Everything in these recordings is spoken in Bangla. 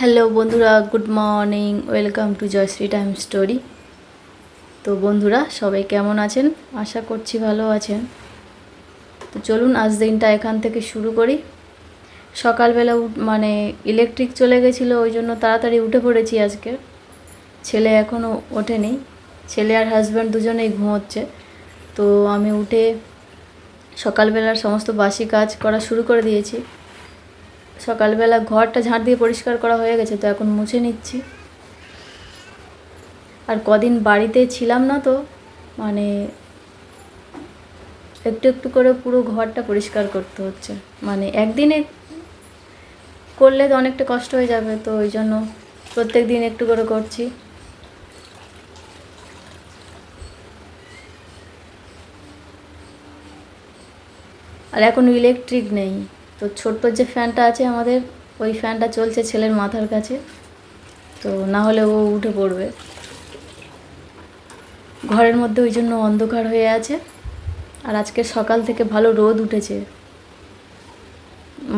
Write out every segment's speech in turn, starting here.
হ্যালো বন্ধুরা, good morning, welcome to Jayashree time story. তো বন্ধুরা, সবাই কেমন আছেন? আশা করছি ভালো আছেন। তো চলুন, আজ দিনটা এখান থেকে শুরু করি। সকালবেলা মানে ইলেকট্রিক চলে গেছিল, ওই জন্য তাড়াতাড়ি উঠে পড়েছি আজকে। ছেলে এখনও ওঠেনি। ছেলে আর হাজব্যান্ড দুজনেই ঘুমোচ্ছে। তো আমি উঠে সকালবেলার সমস্ত বাসি কাজ করা শুরু করে দিয়েছি। সকালবেলা ঘরটা ঝাঁট দিয়ে পরিষ্কার করা হয়ে গেছে, তো এখন মুছে নিচ্ছি। আর কদিন বাড়িতে ছিলাম না তো মানে একটু একটু করে পুরো ঘরটা পরিষ্কার করতে হচ্ছে। মানে একদিনে করলে তো অনেকটা কষ্ট হয়ে যাবে, তো ওই জন্য প্রত্যেক দিন একটু করে করছি। আর এখন ইলেকট্রিক নেই। তো ছোট্ট যে ফ্যানটা আছে আমাদের, ওই ফ্যানটা চলছে ছেলের মাথার কাছে। তো না হলে ও উঠে পড়বে। ঘরের মধ্যে ওই জন্য অন্ধকার হয়ে আছে। আর আজকে সকাল থেকে ভালো রোদ উঠেছে।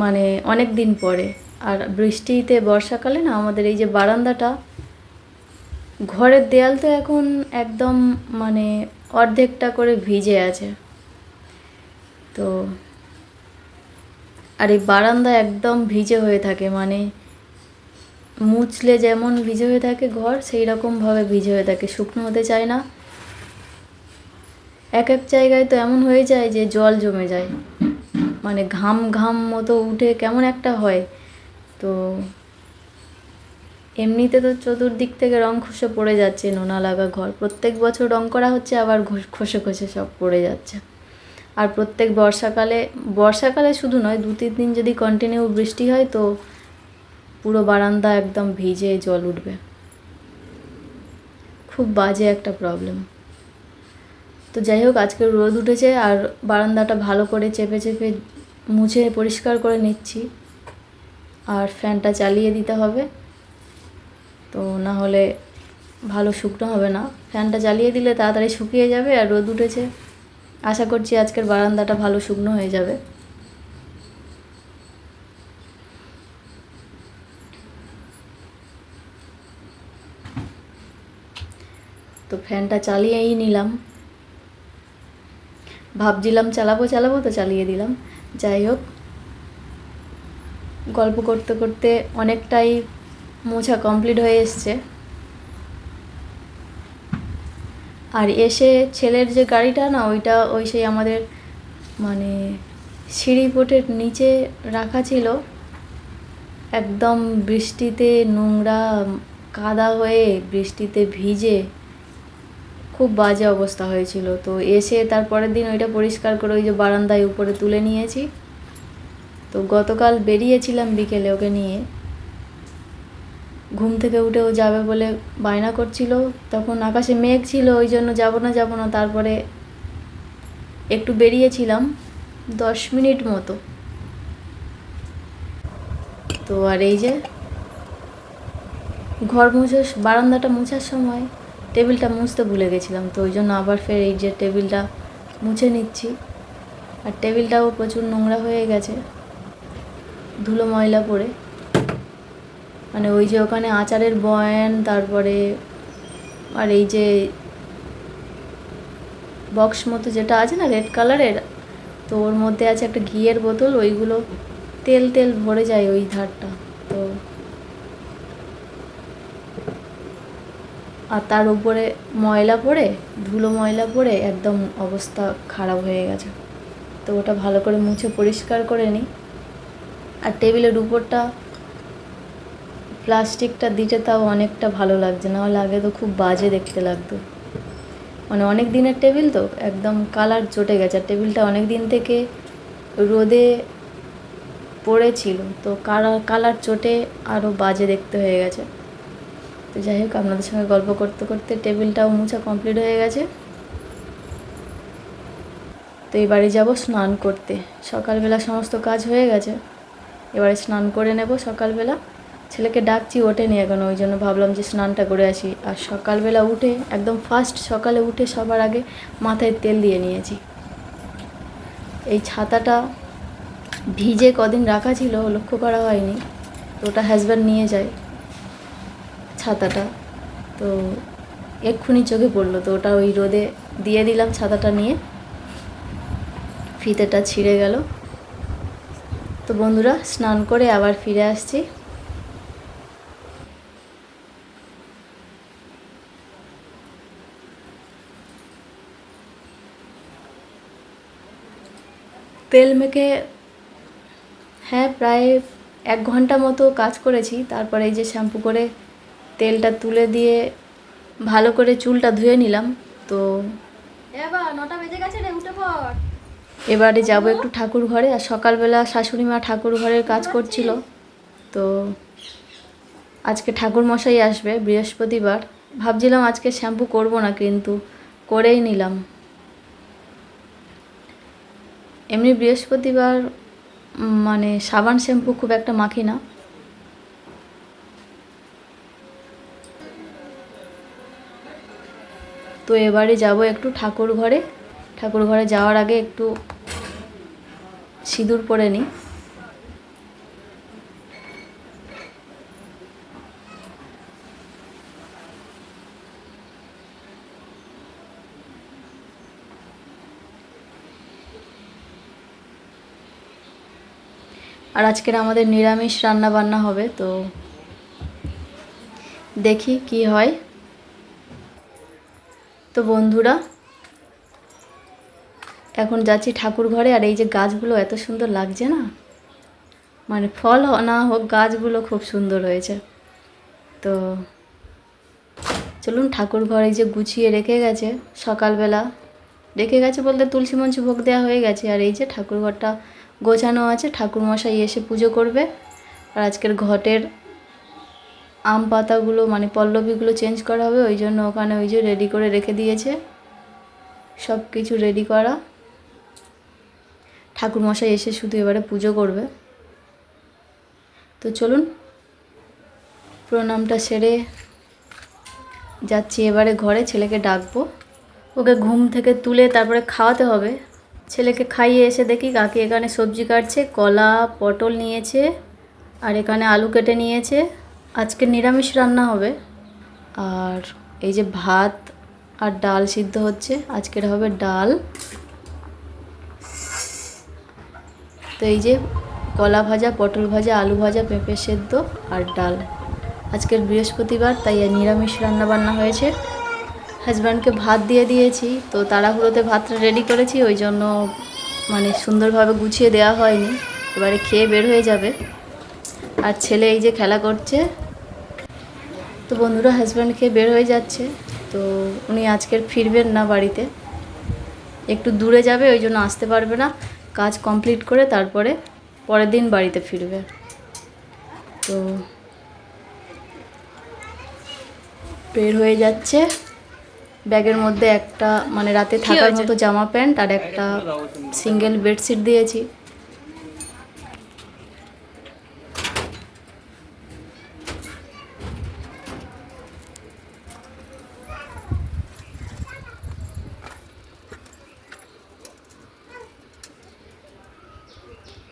মানে অনেক দিন পরে। আর বৃষ্টিতে বর্ষাকালে না আমাদের এই যে বারান্দাটা, ঘরের দেয়াল তো এখন একদম মানে অর্ধেকটা করে ভিজে আছে। তো আর এই বারান্দা একদম ভিজে হয়ে থাকে মানে মুছলে যেমন ভিজে হয়ে থাকে ঘর সেই রকমভাবে ভিজে হয়ে থাকে, শুকনো হতে চায় না। এক এক জায়গায় তো এমন হয়ে যায় যে জল জমে যায় মানে ঘাম ঘাম মতো উঠে কেমন একটা হয়। তো এমনিতে তো চতুর্দিক থেকে রং খসে পড়ে যাচ্ছে নোনা লাগা ঘর, প্রত্যেক বছর রং করা হচ্ছে, আবার খসে খসে সব পড়ে যাচ্ছে। আর প্রত্যেক বর্ষাকালে বর্ষাকালে শুধু নয়, দু তিন দিন যদি কন্টিনিউ বৃষ্টি হয় তো পুরো বারান্দা একদম ভিজে জল উঠবে। খুব বাজে একটা প্রবলেম তো যাই হোক, আজকে রোদ উঠেছে আর বারান্দাটা ভালো করে চেপে চেপে মুছে পরিষ্কার করে নিচ্ছি। আর ফ্যানটা চালিয়ে দিতে হবে। তো না হলে ভালো শুকনো হবে না। ফ্যানটা চালিয়ে দিলে তাড়াতাড়ি শুকিয়ে যাবে আর রোদ উঠেছে। আশা করছি আজকের বারান্দাটা ভালো শুকনো হয়ে যাবে। তো ফ্যানটা চালিয়েই নিলাম। ভাবছিলাম চালাবো চালাবো তো চালিয়ে দিলাম। যাই হোক, গল্প করতে করতে অনেকটাই মোছা কমপ্লিট হয়ে এসছে। আর এসে ছেলের যে গাড়িটা না, ওইটা ওই সেই আমাদের মানে সিঁড়িপোটের নিচে রাখা ছিল। একদম বৃষ্টিতে নোংরা, কাদা হয়ে বৃষ্টিতে ভিজে খুব বাজে অবস্থা হয়েছিল। তো এসে তারপরের দিন ওইটা পরিষ্কার করে ওই যে বারান্দায় উপরে তুলে নিয়েছি। তো গতকাল বেরিয়েছিলাম বিকেলে ওকে নিয়ে। ঘুম থেকে উঠে ও যাবে বলে বায়না করছিল। তখন আকাশে মেঘ ছিল, ওই জন্য যাব না যাব না। তারপরে একটু বেরিয়েছিলাম, দশ মিনিট মতো। তো আর এই যে, ঘর মুছে, বারান্দাটা মুছার সময় টেবিলটা মুছতে ভুলে গেছিলাম। তো ওই জন্য আবার ফের এই যে টেবিলটা মুছে নিচ্ছি। আর টেবিলটাও প্রচুর নোংরা হয়ে গেছে, ধুলো ময়লা পড়ে। মানে ওই যে ওখানে আচারের বয়ান, তারপরে আর এই যে বক্স মতো যেটা আছে না রেড কালারের তো ওর মধ্যে আছে একটা ঘিয়ের বোতল, ওইগুলো তেল তেল ভরে যায় ওই ধারটা, তো আর তার উপরে ময়লা পড়ে, ধুলো ময়লা পড়ে, একদম অবস্থা খারাপ হয়ে গেছে। তো ওটা ভালো করে মুছে পরিষ্কার করে নিই। আর টেবিলের উপরটা প্লাস্টিকটা দিতে তাও অনেকটা ভালো লাগছে না হলে আগে তো খুব বাজে দেখতে লাগতো। মানে অনেক দিনের টেবিল তো, একদম কালার চটে গেছে, আর টেবিলটা অনেক দিন থেকে রোদে পড়েছিল, তো কালার কালার চটে আরও বাজে দেখতে হয়ে গেছে। তো যাই হোক, আপনাদের সঙ্গে গল্প করতে করতে টেবিলটাও মুছা কমপ্লিট হয়ে গেছে। তো এবারে যাব স্নান করতে। সকালবেলা সমস্ত কাজ হয়ে গেছে। এবারে স্নান করে নেব সকালবেলা। ছেলেকে ডাকছি ওঠেনি এখন। ওই জন্য ভাবলাম যে স্নানটা করে আসি। আর সকালবেলা উঠে, একদম ফার্স্ট সকালে উঠে সবার আগে মাথায় তেল দিয়ে নিয়েছি। এই ছাতাটা ভিজে কদিন রাখা ছিল, লক্ষ্য করা হয়নি। তো ওটা হাজব্যান্ড নিয়ে যায় ছাতাটা। তো এক্ষুনি চোখে পড়ল। তো ওটা ওই রোদে দিয়ে দিলাম ছাতাটা নিয়ে। ফিতেটা ছিঁড়ে গেল। তো বন্ধুরা, স্নান করে আবার ফিরে আসছি। তেল মেখে হ্যাঁ প্রায় এক ঘণ্টা মতো কাজ করেছি। তারপরে এই যে শ্যাম্পু করে তেলটা তুলে দিয়ে ভালো করে চুলটা ধুয়ে নিলাম। তো নটা বেজে গেছে রে উঠে পড়। এবারে যাব একটু ঠাকুর ঘরে। আর সকালবেলা শাশুড়ি মা ঠাকুর ঘরের কাজ করছিল। তো আজকে ঠাকুর মশাই আসবে বৃহস্পতিবার। ভাবছিলাম আজকে শ্যাম্পু করব না কিন্তু করেই নিলাম। এমনি বৃহস্পতিবার মানে সাবান শ্যাম্পু খুব একটা মাখি না। তো এবারে যাব একটু ঠাকুর ঘরে ঠাকুর ঘরে যাওয়ার আগে একটু সিঁদুর পরে নিই। আর আজকের আমাদের নিরামিষ রান্না বান্না হবে, তো দেখি কি হয়। তো বন্ধুরা, এখন যাচ্ছি ঠাকুর ঘরে, আর এই যে গাছগুলো এত সুন্দর লাগছে না? মানে ফল না হোক, গাছগুলো খুব সুন্দর হয়েছে। তো চলুন ঠাকুর ঘরে যে গুছিয়ে রেখে গেছে, সকালবেলা রেখে গেছে বলতে তুলসী মঞ্চ ভোগ দেওয়া হয়ে গেছে, আর এই যে ঠাকুর ঘরটা গোছানো আছে ঠাকুর মশাই এসে পুজো করবে। আর আজকের ঘটের আম পাতাগুলো মানে পল্লবীগুলো চেঞ্জ করা হবে, ওই জন্য ওখানে ওই যে রেডি করে রেখে দিয়েছে। সব কিছু রেডি করা। ঠাকুর মশাই এসে শুধু এবারে পুজো করবে। তো চলুন, প্রণামটা সেরে যাচ্ছি এবারে ঘরে, ছেলেকে ডাকবো। ওকে ঘুম থেকে তুলে তারপরে খাওয়াতে হবে। ছেলেকে খাইয়ে এসে দেখি কাকি এখানে সবজি কাটছে, কলা, পটল নিয়েছে, আর এখানে আলু কেটে নিয়েছে। আজকে নিরামিষ রান্না হবে। আর এই যে ভাত আর ডাল সিদ্ধ হচ্ছে। আজকের হবে ডাল। তো এই যে কলা ভাজা, পটল ভাজা, আলু ভাজা, পেঁপে সেদ্ধ আর ডাল। আজকের বৃহস্পতিবার, তাই নিরামিষ রান্না বান্না হয়েছে। হাজব্যান্ডকে ভাত দিয়ে দিয়েছি, তো তাড়াহুড়োতে ভাতটা রেডি করেছি, ওই জন্য মানে সুন্দরভাবে গুছিয়ে দেওয়া হয়নি। এবারে খেয়ে বের হয়ে যাবে। আর ছেলে এই যে খেলা করছে, তো বন্ধুরা হাজব্যান্ড খেয়ে বের হয়ে যাচ্ছে, তো উনি আজকের ফিরবেন না বাড়িতে। একটু দূরে যাবে, ওই জন্য আসতে পারবে না। কাজ কমপ্লিট করে তারপরে পরের দিন বাড়িতে ফিরবে। তো বের হয়ে যাচ্ছে। ব্যাগের মধ্যে একটা মানে রাতে থাকার মতো জামা প্যান্ট আর একটা সিঙ্গেল বেডশিট দিয়েছি।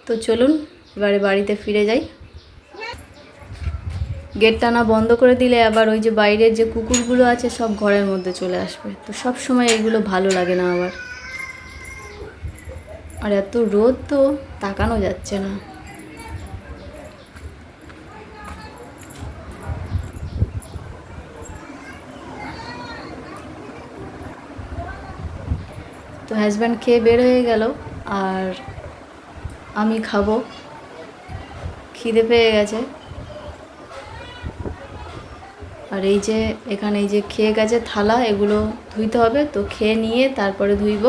তো চলুন এবারে বাড়িতে ফিরে যাই। গেটটা না বন্ধ করে দিলে আবার ওই যে বাইরের যে কুকুরগুলো আছে সব ঘরের মধ্যে চলে আসবে। তো সব সময় এগুলো ভালো লাগে না আবার আর এত রোদ তো, তাকানো যাচ্ছে না। তো হাজব্যান্ড খেয়ে বের হয়ে গেল, আর আমি খাব। খিদে পেয়ে গেছে। আর এই যে এখানে এই যে খেয়ে গেছে থালা, এগুলো ধুইতে হবে, তো খেয়ে নিয়ে তারপরে ধুইব।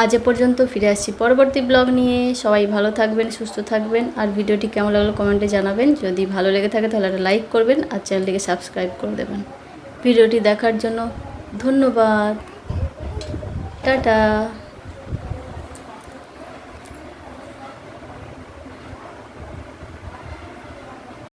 আজ এ পর্যন্ত ফিরে আসছি পরবর্তী ব্লগ নিয়ে। সবাই ভালো থাকবেন, সুস্থ থাকবেন, আর ভিডিওটি কেমন লাগল কমেন্টে জানাবেন। যদি ভালো লেগে থাকে তাহলে একটা লাইক করবেন, আর চ্যানেলটিকে সাবস্ক্রাইব করে দেবেন। ভিডিওটি দেখার জন্য ধন্যবাদ। টাটা।